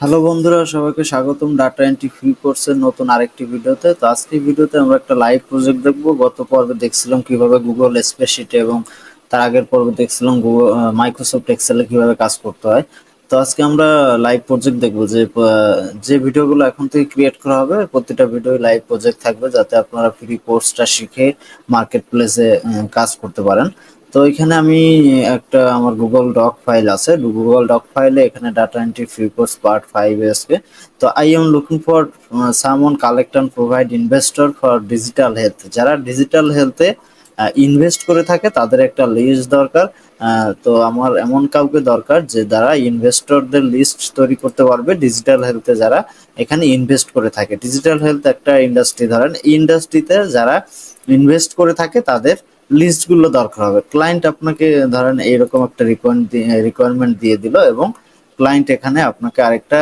Hello বন্ধুরা, সবাইকে স্বাগতম। ডাটা এন্ট্রি ফ্রি কোর্সের নতুন আরেকটি ভিডিওতে। তো আজকের ভিডিওতে আমরা একটা লাইভ প্রজেক্ট দেখব। গত পর্বে দেখছিলাম কীভাবে গুগল স্প্রেডশিটে এবং তার আগের পর্বে দেখছিলাম গুগল মাইক্রোসফট এক্সেলে কীভাবে কাজ করতে হয়। তো আজকে আমরা লাইভ প্রজেক্ট দেখব যে যে ভিডিওগুলো এখন থেকে ক্রিয়েট করা হবে, প্রতিটা ভিডিও লাইভ প্রজেক্ট থাকবে যাতে আপনারা ফ্রি কোর্সটা শিখে মার্কেট প্লেসে কাজ করতে পারেন। তো এখানে আমি একটা আমার গুগল ডক ফাইল আছে। গুগল ডক ফাইলে এখানে data entry free course part five SK তো I am looking for someone collect and provide investor for digital health যারা ডিজিটাল হেলথে ইনভেস্ট করে থাকে, তাদের একটা লিস্ট দরকার। তো আমার এমন কাউকে দরকার যে যারা ইনভেস্টরদের লিস্ট তৈরি করতে পারবে ডিজিটাল হেলথে যারা এখানে ইনভেস্ট করে থাকে। ডিজিটাল হেলথ একটা ইন্ডাস্ট্রি ধরেন। ইন্ডাস্ট্রিতে যারা ইনভেস্ট করে থাকে, তাদের লিস্টগুলো দরকার হবে। ক্লায়েন্ট আপনাকে ধরেন এইরকম একটা রিকোয়ারমেন্ট দিয়ে দিল এবং ক্লায়েন্ট এখানে আপনাকে আরেকটা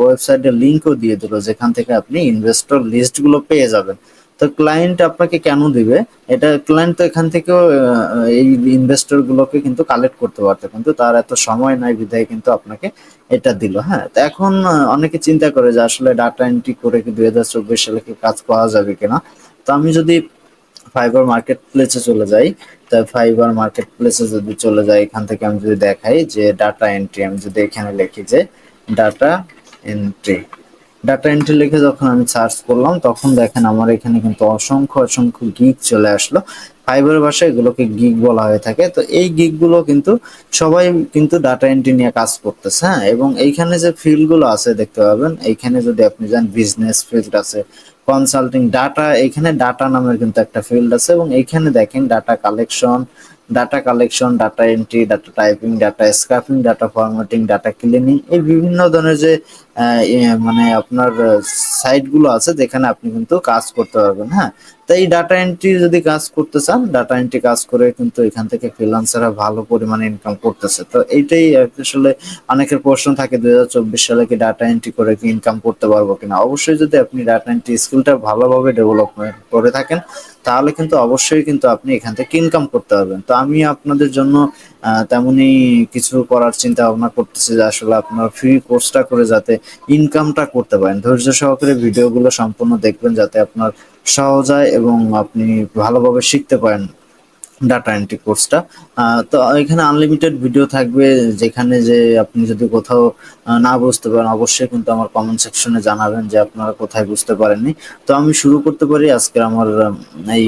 ওয়েবসাইটের লিঙ্কও দিয়ে দিল, যেখান থেকে আপনি ইনভেস্টর লিস্টগুলো পেয়ে যাবেন। তো ক্লায়েন্ট আপনাকে কেন দিবে? এটা ক্লায়েন্ট তো এখান থেকেও এই ইনভেস্টরগুলোকে কিন্তু কালেক্ট করতে পারতো, কিন্তু তার এত সময় নাই বিধায় কিন্তু আপনাকে এটা দিল হ্যাঁ। তো এখন অনেকে চিন্তা করে যে আসলে ডাটা এন্ট্রি করে কি দুই হাজার চব্বিশ সালে কি কাজ পাওয়া যাবে কিনা? তো আমি যদি ফাইবার মার্কেট প্লেসে চলে যাই, তা ফাইবার মার্কেট প্লেসে যদি চলে যাই, এখান থেকে আমি যদি দেখাই যে ডাটা এন্ট্রি আমি যদি এখানে লিখি যে ডাটা এন্ট্রি ডাটা এন্ট্রি লিখে যখন আমি সার্চ করলাম, তখন দেখেন আমার এখানে কিন্তু অসংখ্য অসংখ্য গিগ চলে আসলো। ফাইবার ভাষায় এগুলোকে গিগ বলা হয়ে থাকে। তো এই গিগগুলো কিন্তু সবাই কিন্তু ডাটা এন্ট্রি নিয়ে কাজ করতেছে হ্যাঁ? এবং এইখানে যে ফিল্ডগুলো আছে, দেখতে পাবেন, এইখানে যদি আপনি যান বিজনেস ফিল্ড আছে কনসাল্টিং ডাটা এখানে ডাটা নামের কিন্তু একটা ফিল্ড আছে এবং এখানে দেখেন data collection data collection data entry data typing data scraping data formatting data cleaning এই বিভিন্ন ধরনের যে মানে আপনার সাইটগুলো আছে যেখানে আপনি কিন্তু কাজ করতে পারবেন হ্যাঁ? তো এই ডাটা এন্ট্রি যদি কাজ করতে চান ডাটা এন্ট্রি কাজ করে কিন্তু এখান থেকে ফ্রিল্যান্সাররা ভালো পরিমাণে ইনকাম করতেছে। তো এইটাই আসলে অনেকের প্রশ্ন থাকে, দুই হাজার চব্বিশ সালে কি ডাটা এন্ট্রি করে কি ইনকাম করতে পারব কিনা? অবশ্যই যদি আপনি ডাটা এন্ট্রি স্কিলটা ভালোভাবে ডেভেলপমেন্ট করে থাকেন, তাহলে কিন্তু অবশ্যই কিন্তু আপনি এখান থেকে ইনকাম করতে পারবেন। তো আমি আপনাদের জন্য তেমনই কিছু করার চিন্তা ভাবনা করতেছি যে আসলে আপনার ফ্রি কোর্সটা করে যাতে ইনকামটা করতে পারেন। ধৈর্য সহকারে ভিডিওগুলো সম্পূর্ণ দেখবেন যাতে আপনার সহজ হয় এবং আপনি ভালোভাবে শিখতে পারেন। ডাটা এন্ট্রি কোর্সটা তো এখানে আনলিমিটেড ভিডিও থাকবে, যেখানে যে আপনি যদি কোথাও না বুঝতে পারেন, অবশ্যই কিন্তু আমার কমেন্ট সেকশনে জানাবেন যে আপনারা কোথায় বুঝতে পারেননি। তো আমি শুরু করতে পারি আজকে আমার এই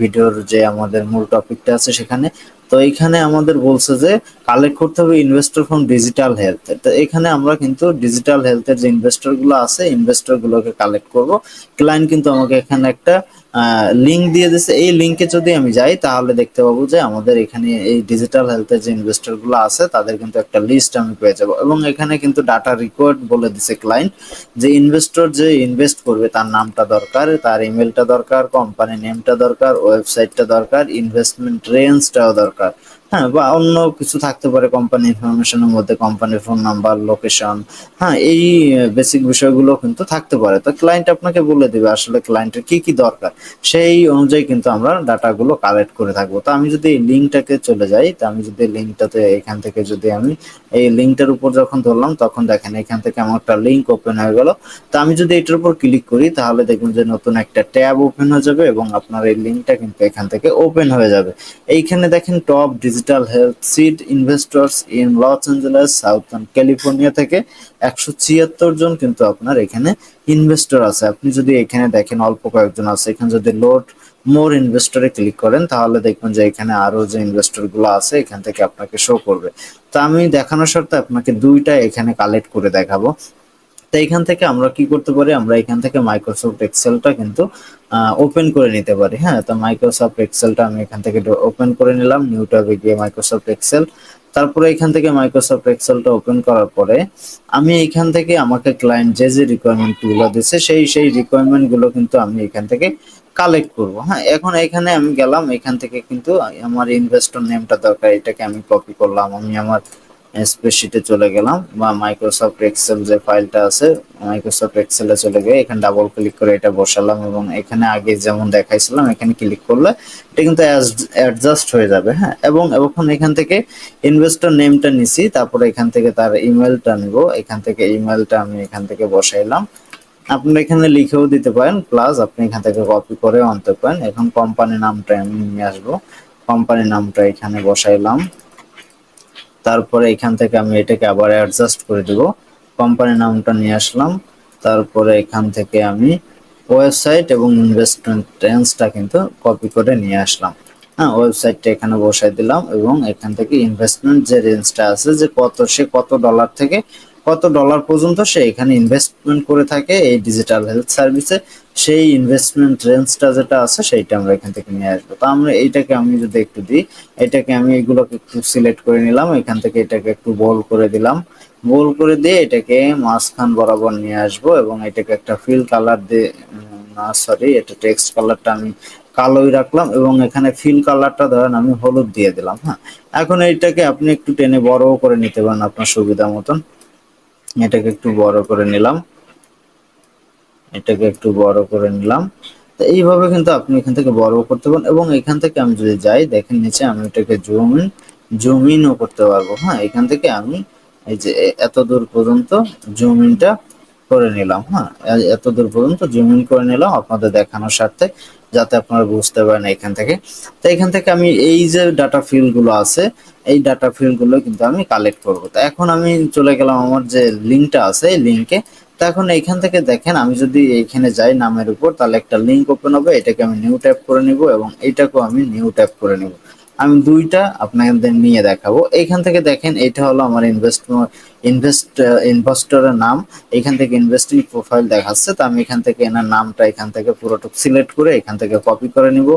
ভিডিওর যে আমাদের মূল টপিকটা আছে সেখানে। তো এখানে আমাদের বলছে যে কালেক্ট করতে হবে ইনভেস্টর ফ্রম ডিজিটাল হেলথ তো এখানে আমরা কিন্তু ডিজিটাল হেলথের যে ইনভেস্টরগুলো আছে ইনভেস্টর গুলোকে কালেক্ট করব। ক্লায়েন্ট কিন্তু আমাকে এখানে একটা লিঙ্ক দিয়ে দিছে। এই লিঙ্কে যদি আমি যাই, তাহলে দেখতে পাবো যে আমাদের এখানে এই ডিজিটাল হেলথের যে ইনভেস্টরগুলো আছে, তাদের কিন্তু একটা লিস্ট আমি পেয়ে যাব। এবং এখানে কিন্তু ডাটা রেকর্ড বলে দিছে ক্লায়েন্ট যে ইনভেস্টর যে ইনভেস্ট করবে, তার নামটা দরকার, তার ইমেলটা দরকার কোম্পানি নেমটা দরকার ওয়েবসাইটটা দরকার ইনভেস্টমেন্ট রেঞ্জটাও দরকার। হ্যাঁ বা অন্য কিছু থাকতে পারে কোম্পানি ইনফরমেশনের মধ্যে কোম্পানির ফোন নাম্বার লোকেশন হ্যাঁ এই বেসিক বিষয়গুলো কিন্তু থাকতে পারে। তো ক্লায়েন্ট আপনাকে বলে দিবে আসলে ক্লায়েন্টের কি কি দরকার, সেই অনুযায়ী কিন্তু আমরা ডাটাগুলো কালেক্ট করে থাকব। তো আমি যদি এই লিঙ্কটাকে চলে যাই, তো আমি যদি লিঙ্কটাতে এখান থেকে যদি আমি এই লিঙ্কটার উপর যখন ধরলাম, তখন দেখেন এখান থেকে আমার একটা লিঙ্ক ওপেন হয়ে গেল। তো আমি যদি এটার উপর ক্লিক করি, তাহলে দেখুন যে নতুন একটা ট্যাব ওপেন হয়ে যাবে এবং আপনার এই লিঙ্কটা কিন্তু এখান থেকে ওপেন হয়ে যাবে। এইখানে দেখেন top digital health seed investors in Los Angeles southern California থেকে একশো ছিয়াত্তর জন কিন্তু আপনার এখানে ইনভেস্টর আছে। আপনি যদি এখানে দেখেন অল্প কয়েকজন আছে, এখানে যদি লোড মোর ইনভেস্টরে ক্লিক করেন, তাহলে দেখবেন যে এখানে আরও যে ইনভেস্টরগুলো আছে, এখান থেকে আপনাকে শো করবে। তো আমি দেখানোর সাথে আপনাকে দুইটা এখানে কালেক্ট করে দেখাবো। তো এখান থেকে আমরা কি করতে পারি? আমরা এখান থেকে মাইক্রোসফট এক্সেলটা কিন্তু ওপেন করে নিতে পারি। হ্যাঁ তো মাইক্রোসফট এক্সেলটা আমি এখান থেকে ওপেন করে নিলাম। নিউ ট্যাবে গিয়ে মাইক্রোসফট এক্সেল তারপরে এখান থেকে মাইক্রোসফট এক্সেলটা ওপেন করার পরে আমি এখান থেকে আমাকে ক্লায়েন্ট যে যে রিকোয়ারমেন্টগুলো দিচ্ছে সেই সেই রিকোয়ারমেন্টগুলো কিন্তু আমি এখান থেকে কালেক্ট করব। হ্যাঁ এখন এখানে আমি গেলাম। এখান থেকে কিন্তু আমার ইনভেস্টর নেমটা দরকার। এটাকে আমি কপি করলাম। আমি আমার স্প্রেডশিটে চলে গেলাম, বা মাইক্রোসফট এক্সেল যে ফাইলটা আছে মাইক্রোসফট এক্সেলে চলে গিয়ে এখানে ডাবল ক্লিক করে এটা বসালাম এবং এখানে আগে যেমন দেখাইছিলাম, এখানে ক্লিক করলে এটা কিন্তু অ্যাডজাস্ট হয়ে যাবে হ্যাঁ? এবং এখন এখান থেকে ইনভেস্টর নেমটা নিছি, তারপরে এখান থেকে তার ইমেলটা নিব, এখান থেকে ইমেলটা আমি এখান থেকে বসাইলাম। আপনি এখানে লিখেও দিতে পারেন প্লাস আপনি এখান থেকে কপি করেও আনতে পারেন। এখন কোম্পানি নামটা আমি নিয়ে আসব কোম্পানি নামটা এখানে বসাইলাম। তারপরে এখান থেকে আমি এটাকে আবার অ্যাডজাস্ট করে দেব। কোম্পানি নামটা নিয়ে আসলাম। তারপরে এখান থেকে আমি ওয়েবসাইট এবং ইনভেস্টমেন্ট রেঞ্জটা কিন্তু কপি করে নিয়ে আসলাম। হ্যাঁ ওয়েবসাইটটা এখানে বসাই দিলাম এবং এখান থেকে ইনভেস্টমেন্ট যে রেঞ্জটা আছে, যে কত, সে কত ডলার থেকে কত ডলার পর্যন্ত সে এখানে ইনভেস্টমেন্ট করে থাকে এই ডিজিটাল হেলথ সার্ভিসে সেই ইনভেস্টমেন্ট রেঞ্জটা যেটা আছে, সেইটা আমরা এখান থেকে নিয়ে আসব। তো আমরা এইটাকে আমি যদি একটু দিই, এটাকে আমি এগুলোকে একটু সিলেক্ট করে নিলাম, এখান থেকে এটাকে একটু বল করে দিলাম। বল করে দিয়ে এটাকে মাঝখান বরাবর নিয়ে আসব এবং এটাকে একটা ফিল কালার দিয়ে না সরি এটা টেক্সট কালারটা আমি কালোই রাখলাম এবং এখানে ফিল কালারটা ধরেন আমি হলুদ দিয়ে দিলাম হ্যাঁ? এখন এইটাকে আপনি একটু টেনে বড় করে নিতে পারেন আপনার সুবিধা মতন। এটাকে একটু বড় করে নিলাম। এটাকে একটু বড় করে নিলাম। তো এইভাবে কিন্তু আপনি এখান থেকে বড় করতে পারেন এবং এখান থেকে আমি যদি যাই, দেখেন নিচে আমি এটাকে জুম ইন জুম ইনও করতে পারব। হ্যাঁ এখান থেকে আমি এই যে এত দূর পর্যন্ত জুম ইনটা করে নিলাম। হ্যাঁ এত দূর পর্যন্ত জুম ইন করে নিলাম আপনাদের দেখানোর স্বার্থে, যাতে আপনারা বুঝতে পারেন এখান থেকে। তো এখান থেকে আমি এই যে ডাটা ফিল্ডগুলো আছে, এই ডাটা ফিল্ডগুলো কিন্তু আমি কালেক্ট করব। তো এখন আমি চলে গেলাম আমার যে লিঙ্কটা আছে, এই লিঙ্কে তো এখন এইখান থেকে দেখেন, আমি যদি এইখানে যাই নামের উপর, তাহলে একটা লিঙ্ক ওপেন হবে, এটাকে আমি নিউ ট্যাপ করে নিব এবং এটাকেও আমি নিউ ট্যাপ করে নিব। আমি দুইটা আপনাদের নিয়ে দেখাবো। এইখান থেকে দেখেন, এটা হলো আমার ইনভেস্ট ইনভেস্ট ইনভেস্টরের নাম। এখান থেকে ইনভেস্টিং প্রোফাইল দেখাচ্ছে। তো আমি এখান থেকে এনার নামটা এখান থেকে পুরোটুক সিলেক্ট করে এখান থেকে কপি করে নিব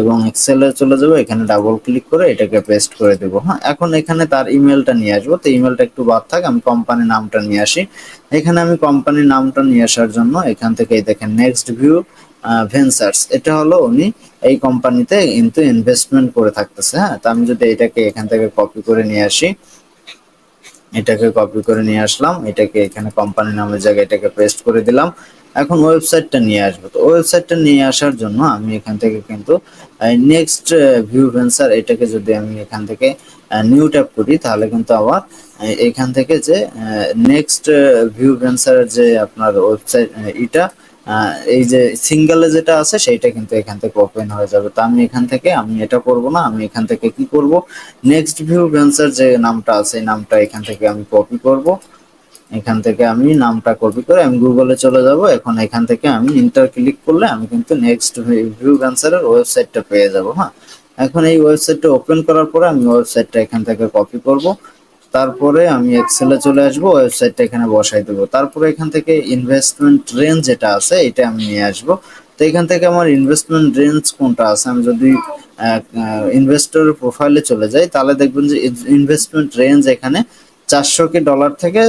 এবং এক্সেলে চলে যাব। এখানে ডাবল ক্লিক করে এটাকে পেস্ট করে দেব। হ্যাঁ এখন এখানে তার ইমেলটা নিয়ে আসব। তো ইমেলটা একটু বাদ থাক, আমি কোম্পানির নামটা নিয়ে আসি। এখানে আমি কোম্পানির নামটা নিয়ে আসার জন্য এখান থেকে দেখেন নেক্সট ভিউ ভেঞ্চার্স এটা হলো উনি এই কোম্পানিতে কিন্তু ইনভেস্টমেন্ট করে থাকতেছে হ্যাঁ? তো আমি যদি এটাকে এখান থেকে কপি করে নিয়ে আসি, এটাকে কপি করে নিয়ে আসলাম, এটাকে এখানে কোম্পানি নামের জায়গায় এটাকে পেস্ট করে দিলাম, এখন ওয়েবসাইটটা নিয়ে আসব। তো ওয়েবসাইটটা নিয়ে আসার জন্য আমি এখান থেকে কিন্তু নেক্সট ভিউ ভেন্সার এটাকে যদি আমি এখান থেকে নিউ ট্যাপ করি, তাহলে কিন্তু আবার এখান থেকে যে নেক্সট ভিউ ভেন্সারের যে আপনার ওয়েবসাইট এটা এই যে সিঙ্গেলে যেটা আছে সেইটা কিন্তু এখান থেকে ওপেন হয়ে যাবে। তো আমি এখান থেকে, আমি এটা করব না, আমি এখান থেকে কি করব? নেক্সট ভিউ ভেন্সার যে নামটা আছে নামটা এখান থেকে আমি কপি করব। এখান থেকে আমি নামটা কপি করে আমি গুগলে চলে যাব। এখন এখান থেকে আমি ইন্টার ক্লিক করলে আমি কিন্তু নেক্সট ভিউ ভেন্সারের ওয়েবসাইটটা পেয়ে যাব হ্যাঁ? এখন এই ওয়েবসাইটটা ওপেন করার পরে আমি ওয়েবসাইটটা এখান থেকে কপি করব। তারপরে আমি এক্সেলে চলে আসব ওয়েবসাইটটা এখানে বসাই দেবো। তারপরে এখান থেকে ইনভেস্টমেন্ট রেঞ্জ যেটা আছে, এটা আমি নিয়ে আসব। তো এখান থেকে আমার ইনভেস্টমেন্ট রেঞ্জ কোনটা আছে? আমি যদি ইনভেস্টর প্রোফাইলে চলে যাই, তাহলে দেখবেন যে ইনভেস্টমেন্ট রেঞ্জ এখানে চারশো কে ডলার থেকে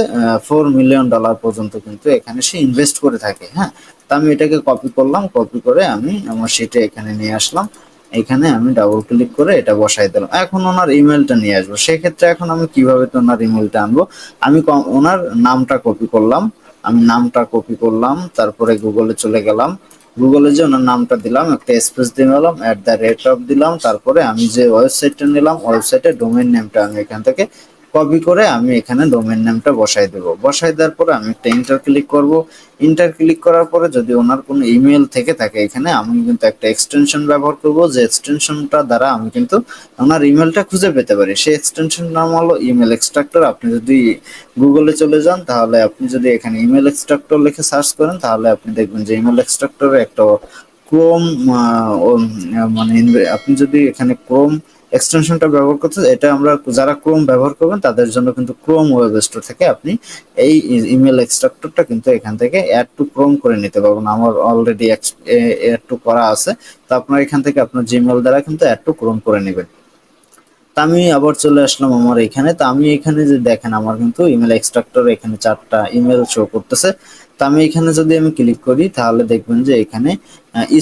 ফোর মিলিয়ন ডলার পর্যন্ত কিন্তু এখানে সে ইনভেস্ট করে থাকে হ্যাঁ? তা আমি এটাকে কপি করলাম কপি করে আমি আমার সিটে এখানে নিয়ে আসলাম। এখানে আমি ডাবল ক্লিক করে এটা বসাই দিলাম। এখন ওনার ইমেলটা নিয়ে আসব। সেক্ষেত্রে এখন আমি কীভাবে তো ওনার ইমেলটা আনব? আমি ওনার নামটা কপি করলাম। আমি নামটা কপি করলাম, তারপরে গুগলে চলে গেলাম। গুগলে যে ওনার নামটা দিলাম, একটা স্পেস দিয়ে নিলাম অ্যাট দ্য রেট অফ দিলাম, তারপরে আমি যে ওয়েবসাইটটা নিলাম ওয়েবসাইটের ডোমেন নেমটা আমি এখান থেকে কপি করে আমি এখানে ডোমেন নেমটা বসাই দেব। বসাই দেওয়ার পরে আমি একটা ইন্টার ক্লিক করব। ইন্টার ক্লিক করার পরে যদি ওনার কোনো ইমেল থেকে থাকে এখানে, আমি কিন্তু একটা এক্সটেনশন ব্যবহার করব। যে এক্সটেনশনটা দ্বারা আমি কিন্তু ওনার ইমেলটা খুঁজে পেতে পারি। সেই এক্সটেনশন নাম হলো ইমেল এক্সট্রাক্টর আপনি যদি গুগলে চলে যান, তাহলে আপনি যদি এখানে ইমেল এক্সট্রাক্টর লিখে সার্চ করেন, তাহলে আপনি দেখবেন যে ইমেল এক্সট্রাক্টরে একটা ক্রোম মানে আপনি যদি এখানে ক্রোম এক্সটেনশনটা ব্যবহার করতে, এটা আমরা যারা ক্রোম ব্যবহার করবেন, তাদের জন্য কিন্তু ক্রোম ওয়েব স্টোর থেকে আপনি এই ইমেল এক্সট্রাক্টরটা কিন্তু এখান থেকে অ্যাড টু ক্রোম করে নিতে পারবেন। আমার অলরেডি অ্যাড টু করা আছে, তো আপনার এখান থেকে আপনার জিমেল দ্বারা কিন্তু অ্যাড টু ক্রোম করে নেবেন। আমি আবার চলে আসলাম আমার এখানে। তো আমি এখানে যে দেখেন, আমার কিন্তু ইমেল এক্সট্রাক্টর এখানে চারটা ইমেল শো করতেছে। তো আমি এখানে যদি আমি ক্লিক করি, তাহলে দেখবেন যে এখানে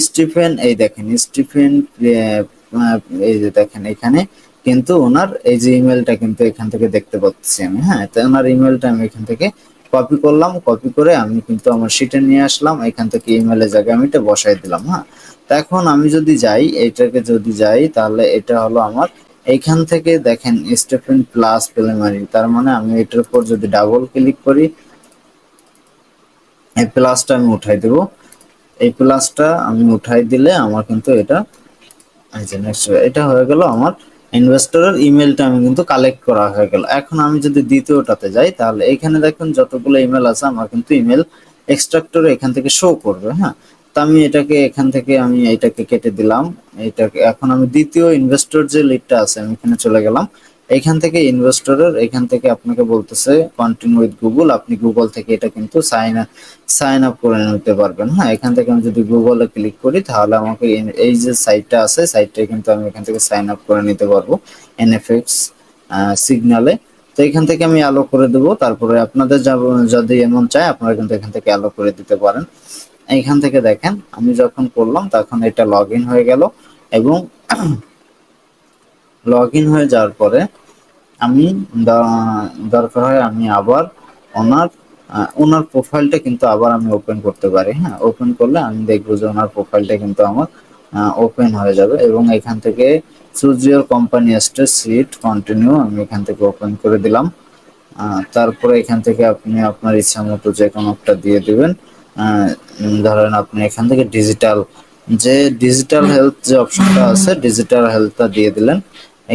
স্টিফেন এই দেখেন স্টিফেন এই যে দেখেন এখানে কিন্তু ওনার এই যে ইমেলটা কিন্তু এখান থেকে দেখতে পাচ্ছি আমি হ্যাঁ তো ওনার ইমেলটা আমি এখান থেকে কপি করলাম কপি করে আমি কিন্তু আমার শিটে নিয়ে আসলাম, এখান থেকে ইমেলের জায়গায় আমি এটা বসাই দিলাম হ্যাঁ। তো এখন আমি যদি যাই এইটাকে যদি যাই, তাহলে এটা হলো আমার এইখান থেকে দেখেন স্টেফেন প্লাস প্রিলিমারি তার মানে আমি এটার উপর যদি ডাবল ক্লিক করি, এই প্লাসটা আমি উঠাই দেব। এই প্লাসটা আমি উঠাই দিলে আমার কিন্তু এটা এটা হয়ে গেল আমার ইনভেস্টরের ইমেলটা আমি কিন্তু কালেক্ট করা হয়ে গেল। এখন আমি যদি দ্বিতীয়টাতে যাই, তাহলে এখানে দেখুন যতগুলো ইমেল আছে, আমার কিন্তু ইমেল এক্সট্রাক্টর এখান থেকে শো করবে হ্যাঁ? তো আমি এটাকে এখান থেকে আমি এটাকে কেটে দিলাম। এটাকে, এখন আমি দ্বিতীয় ইনভেস্টর যে লিডটা আছে, আমি এখানে চলে গেলাম। এখান থেকে ইনভেস্টরের এখান থেকে আপনাকে বলতেছে কন্টিনিউ উইথ গুগল আপনি গুগল থেকে এটা কিন্তু সাইন সাইন আপ করে নিতে পারবেন। হ্যাঁ এখান থেকে আমি যদি গুগলে ক্লিক করি, তাহলে আমাকে এই যে সাইটটা আছে সাইটটা কিন্তু আমি এখান থেকে সাইন আপ করে নিতে পারব এনএফএক্স সিগনালে তো এখান থেকে আমি অ্যালো করে দেবো। তারপরে আপনাদের যদি এমন চায়, আপনারা কিন্তু এখান থেকে অ্যালো করে দিতে পারেন। এখান থেকে দেখেন, আমি যখন করলাম, তখন এটা লগ হয়ে গেল এবং লগ ইন হয়ে যাওয়ার পরে আমি দরকার হয় আমি আবার ওনার ওনার প্রোফাইলটা কিন্তু আবার আমি ওপেন করতে পারি হ্যাঁ? ওপেন করলে আমি দেখব যে ওনার প্রোফাইলটা কিন্তু আমার ওপেন হয়ে যাবে এবং এখান থেকে choose your company state seat continue আমি এখান থেকে ওপেন করে দিলাম। তারপরে এখান থেকে আপনি আপনার ইচ্ছা মতো যে কোনো একটা দিয়ে দিবেন। ধরেন আপনি এখান থেকে ডিজিটাল যে ডিজিটাল হেলথ যে অপশনটা আছে ডিজিটাল হেলথটা দিয়ে দিলেন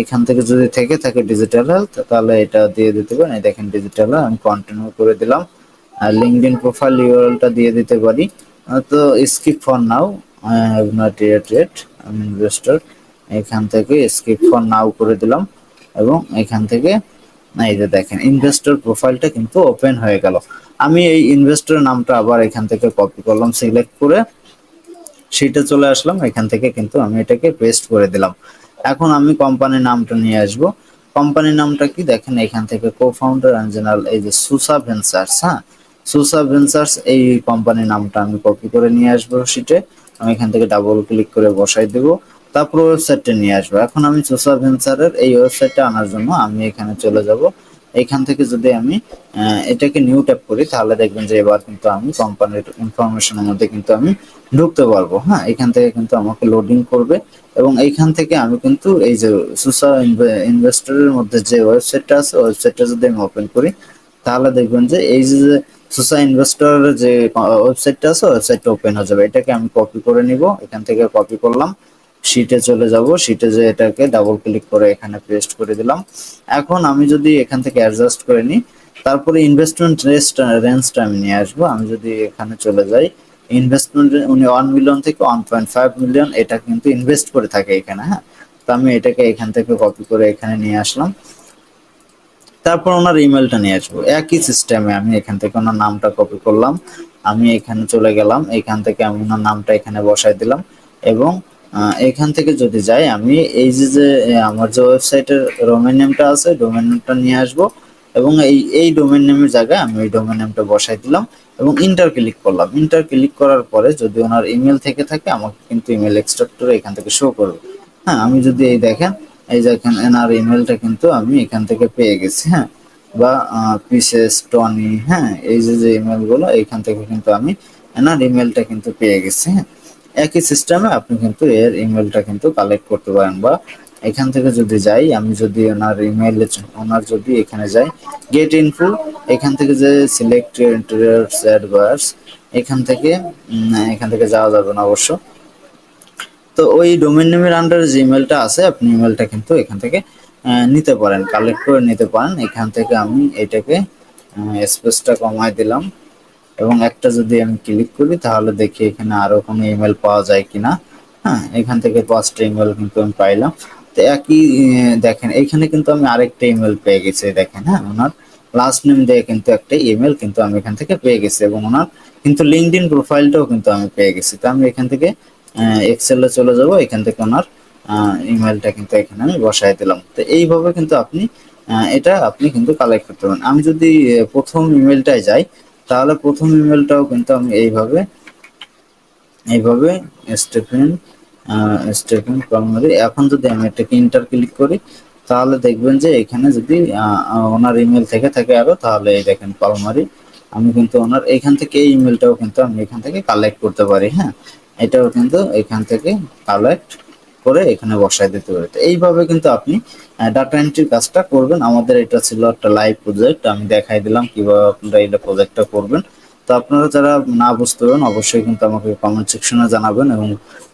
এখান থেকে যদি থেকে থাকে ডিজিটাল হেলথ তাহলে এটা দিয়ে দিতে পারেন। দেখেন ডিজিটাল আমি কন্টিনিউ করে দিলাম। আর লিঙ্কডিন প্রোফাইল ইউআরএলটা দিয়ে দিতে পারি। তো স্কিপ ফর নাও ইনভেস্টর এখান থেকে স্কিপ ফর নাও করে দিলাম। এবং এখান থেকে, এই যে দেখেন ইনভেস্টর প্রোফাইলটা কিন্তু ওপেন হয়ে গেল। আমি এই ইনভেস্টর নামটা আবার এখান থেকে কপি করলাম সিলেক্ট করে। সেটা চলে আসলাম। এখান থেকে কিন্তু আমি এটাকে পেস্ট করে দিলাম। এখন আমি কোম্পানির নামটা নিয়ে আসব। কোম্পানির নামটা কি? দেখেন এখান থেকে কোফাউন্ডার ফাউন্ডার অ্যান্ড জেনারেল এই যে সুসা ভেঞ্চার্স হ্যাঁ? সুসা ভেঞ্চার্স এই কোম্পানির নামটা আমি কপি করে নিয়ে আসব সিটে আমি এখান থেকে ডাবল ক্লিক করে বসাই দেবো। তারপর ওয়েবসাইটটা নিয়ে আসব। এখন আমি সুসা ভেঞ্চারের এই ওয়েবসাইটটা আনার জন্য আমি এখানে চলে যাব। এখান থেকে যদি আমি এটাকে নিউ ট্যাপ করি, তাহলে দেখবেন যে এবার কিন্তু আমি কোম্পানির ইনফরমেশনের মধ্যে কিন্তু আমি ঢুকতে পারব। হ্যাঁ এখান থেকে কিন্তু আমাকে লোডিং করবে এবং এইখান থেকে আমি কিন্তু এই যে সুসা ইনভেস্টরের মধ্যে যে ওয়েবসাইটটা আছে ওয়েবসাইটটা যদি আমি ওপেন করি, তাহলে দেখবেন যে এই যে সুসা ইনভেস্টর যে ওয়েবসাইটটা আছে ওয়েবসাইটটা ওপেন হয়ে যাবে। এটাকে আমি কপি করে নিব, এখান থেকে কপি করলাম। শিটে চলে যাব। শিটে যে এটাকে ডাবল ক্লিক করে এখানে পেস্ট করে দিলাম। এখন আমি যদি এখান থেকে অ্যাডজাস্ট করে নিই, তারপরে ইনভেস্টমেন্ট রেস্ট রেঞ্জটা আমি নিয়ে আসব। আমি যদি এখানে চলে যাই ইনভেস্টমেন্ট উনি ওয়ান মিলিয়ন থেকে ওয়ান পয়েন্ট ফাইভ মিলিয়ন এটা কিন্তু ইনভেস্ট করে থাকে এখানে হ্যাঁ? তো আমি এটাকে এখান থেকে কপি করে এখানে নিয়ে আসলাম। তারপর ওনার ইমেলটা নিয়ে আসব। একই সিস্টেমে আমি এখান থেকে ওনার নামটা কপি করলাম। আমি এখানে চলে গেলাম। এখান থেকে আমি ওনার নামটা এখানে বসাই দিলাম। এবং এখান থেকে যদি যাই, আমি এই যে যে আমার যে ওয়েবসাইটের ডোমেন নেমটা আছে ডোমেন নেমটা নিয়ে আসব এবং এই এই ডোমেন নেমের জায়গায় আমি এই ডোমেন নেমটা বসাই দিলাম এবং ইন্টার ক্লিক করলাম। ইন্টার ক্লিক করার পরে যদি ওনার ইমেল থেকে থাকে, আমাকে কিন্তু ইমেল এক্সট্রাক্টরে এখান থেকে শো করবে। হ্যাঁ আমি যদি এই দেখেন এই দেখেন এনার ইমেলটা কিন্তু আমি এখান থেকে পেয়ে গেছি হ্যাঁ। বা পিসেস টনি হ্যাঁ এই যে যে ইমেলগুলো এইখান থেকে কিন্তু আমি এনার ইমেলটা কিন্তু পেয়ে গেছি হ্যাঁ। একই সিস্টেমে আপনি কিন্তু এর ইমেলটা কিন্তু কালেক্ট করতে পারেন বা এখান থেকে যদি যাই, আমি যদি ওনার ইমেল ওনার যদি এখানে যাই গেট ইনফো এখান থেকে যে সিলেক্ট ইন্টারিয়ার্স অ্যাডভার্স এখান থেকে এখান থেকে যাওয়া যাবে না অবশ্য। তো ওই ডোমেন নেমের আন্ডারে যে ইমেলটা আছে, আপনি ইমেলটা কিন্তু এখান থেকে নিতে পারেন কালেক্ট করে নিতে পারেন। এখান থেকে আমি এটাকে স্পেসটা কমাই দিলাম। এবং একটা যদি আমি ক্লিক করি, তাহলে দেখি এখানে আরও কোনো ইমেল পাওয়া যায় কিনা। হ্যাঁ এখান থেকে পাঁচটা ইমেল কিন্তু আমি পাইলাম। তো একই দেখেন, এখানে কিন্তু আমি আরেকটা ইমেল পেয়ে গেছি, দেখেন হ্যাঁ ওনার লাস্ট নেম দিয়ে কিন্তু একটা ইমেল কিন্তু আমি এখান থেকে পেয়ে গেছি এবং ওনার কিন্তু লিঙ্কডিন প্রোফাইলটাও কিন্তু আমি পেয়ে গেছি। তো আমি এখান থেকে এক্সেলে চলে যাব, এখান থেকে ওনার ইমেলটা কিন্তু এখানে আমি বসাই দিলাম। তো এইভাবে কিন্তু আপনি এটা আপনি কিন্তু কালেক্ট করতে পারেন আমি যদি প্রথম ইমেলটায় যাই তাহলে প্রথম ইমেলটাও কিন্তু আমি এইভাবে এইভাবে স্টেফেন স্টেফেন প্রাইমারি এখন যদি আমি এটাকে ইন্টার ক্লিক করি, তাহলে দেখবেন যে এখানে যদি ওনার ইমেল থেকে থাকে আরও, তাহলে এই দেখেন পালমারি আমি কিন্তু ওনার এখান থেকে এই ইমেলটাও কিন্তু আমি এখান থেকে কালেক্ট করতে পারি হ্যাঁ? এটাও কিন্তু এখান থেকে কালেক্ট করে এখানে বসায় দিতে পারি তো এইভাবে কিন্তু আপনি ডাটা এন্ট্রির কাজটা করবেন। আমাদের এটা ছিল একটা লাইভ প্রজেক্ট আমি দেখাই দিলাম কীভাবে আপনারা এই প্রজেক্টটা করবেন। তো আপনারা যারা না বুঝতে পারেন অবশ্যই কিন্তু আমাকে কমেন্ট সেকশনে জানাবেন এবং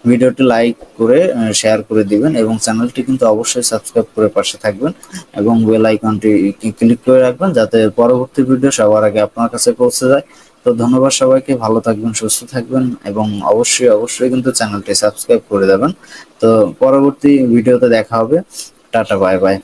ভিডিওটি লাইক করে শেয়ার করে দিবেন এবং চ্যানেলটি কিন্তু অবশ্যই সাবস্ক্রাইব করে পাশে থাকবেন এবং বেল আইকনটি ক্লিক করে রাখবেন যাতে পরবর্তী ভিডিও সবার আগে আপনার কাছে পৌঁছে যায়। তো ধন্যবাদ সবাইকে, ভালো থাকবেন, সুস্থ থাকবেন এবং অবশ্যই অবশ্যই কিন্তু চ্যানেলটি সাবস্ক্রাইব করে দেবেন। তো পরবর্তী ভিডিওতে দেখা হবে। Tata, bye bye.